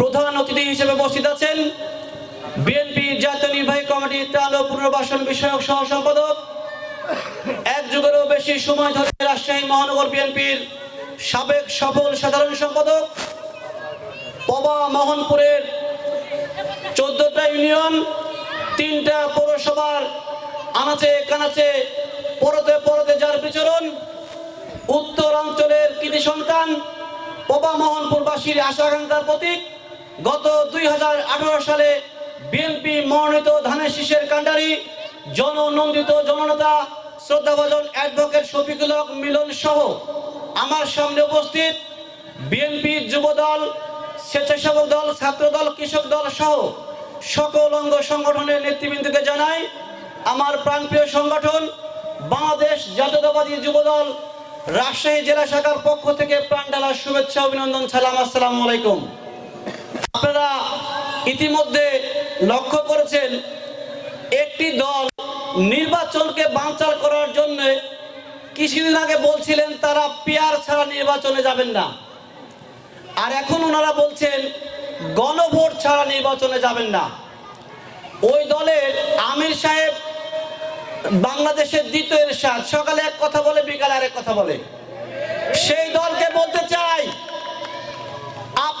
প্রধান অতিথি হিসেবে উপস্থিত আছেন বিএনপি জাতীয় নির্বাহী কমিটির ত্রাণ ও পুনর্বাসন বিষয়ক সহ সম্পাদক। এক যুগেরও বেশি সময় ধরে রাজশাহী মহানগর বিএনপির সাবেক সফল সাধারণ সম্পাদক। পবা মোহনপুরের চোদ্দটা ইউনিয়ন, তিনটা পৌরসভার আনাচে কানাচে, পরতে পরতে যার বিচরণ, উত্তরাঞ্চলের কৃতি সন্তান পবা মোহনপুরবাসীর আশা আকাঙ্ক্ষার প্রতীক, গত দুই হাজার আঠেরো সালে বিএনপি মনোনীত ধানের শীষের কাণ্ডারি, জননন্দিত জননেতা, শ্রদ্ধাভাজন অ্যাডভোকেট শফিকুল হক মিলন সহ আমার সামনে উপস্থিত বিএনপি যুব দল স্বেচ্ছাসেবক দল ছাত্র দল কৃষক দল সহ সকল অঙ্গ সংগঠনের নেতৃবৃন্দকে জানাই আমার প্রাণপ্রিয় সংগঠন, বাংলাদেশ জাতীয়তাবাদী যুব দল রাজশাহী জেলা শাখার পক্ষ থেকে শুভেচ্ছা, অভিনন্দন, সালাম, আসসালামু আলাইকুম। আপনারা ইতিমধ্যে লক্ষ্য করেছেন, একটি দল নির্বাচনকে বানচাল করার জন্য কিছুদিন আগে বলছিলেন, তারা পেয়ার ছাড়া নির্বাচনে যাবেন না। আর এখন ওনারা বলছেন, গণভোট ছাড়া নির্বাচনে যাবেন না। ওই দলের আমির সাহেব বাংলাদেশের দ্বিতীয় এরশাদ সকালে এক কথা বলে, বিকালে আরেক কথা বলে সেই দলকে বলতে চাই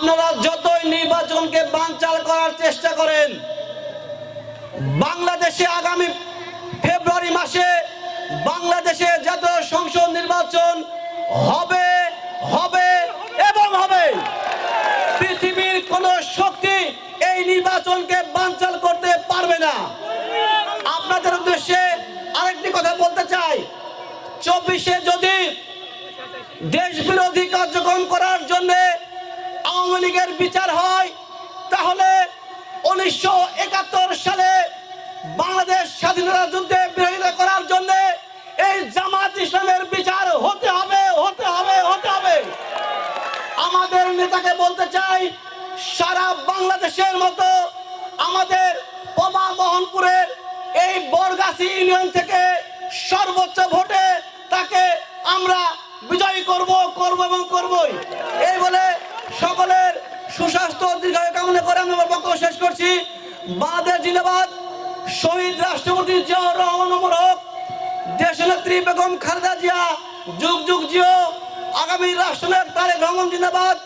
আপনারা যতই নির্বাচনকে বানচাল করার চেষ্টা করেন, বাংলাদেশে আগামী ফেব্রুয়ারি মাসে বাংলাদেশে জাতীয় সংসদ নির্বাচন হবে হবে এবং হবে। পৃথিবীর কোন শক্তি এই নির্বাচনকে বানচাল করতে পারবে না। আপনাদের উদ্দেশ্যে আরেকটি কথা বলতে চাই। চব্বিশে যদি দেশ বিরোধী কার্যক্রম করার আওয়ামী লীগের বিচার হয়, তাহলে উনিশশো একাত্তর সালে বাংলাদেশ স্বাধীনতা যুদ্ধে বিরোধিতা করার জন্য এই জামাত ইসলামের বিচার হতে হবে হতে হবে হতে হবে। আমাদের নেতাকে বলতে চাই, সারা বাংলাদেশের মতো আমাদের পমা মোহনপুরের এই বরগাছি ইউনিয়ন থেকে সর্বোচ্চ ভোটে তাকে আমরা বিজয়ী করব করব এবং করবই। এই বলে সকলের সুস্বাস্থ্য দীর্ঘায় কামনা করে আমি আমার বক্তব্য শেষ করছি। বাদে জিন্দাবাদ। শহীদ রাষ্ট্রপতি জিয়াউর রহমান মোরক দেশনেত্রী বেগম খালেদা জিয়া, যুগ যুগ জিও। আগামী রাষ্ট্রনায়ক তারেক রহমান জিন্দাবাদ।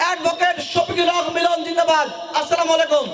অ্যাডভোকেট শফিকুল হক মিলন জিন্দাবাদ। আসসালামু আলাইকুম।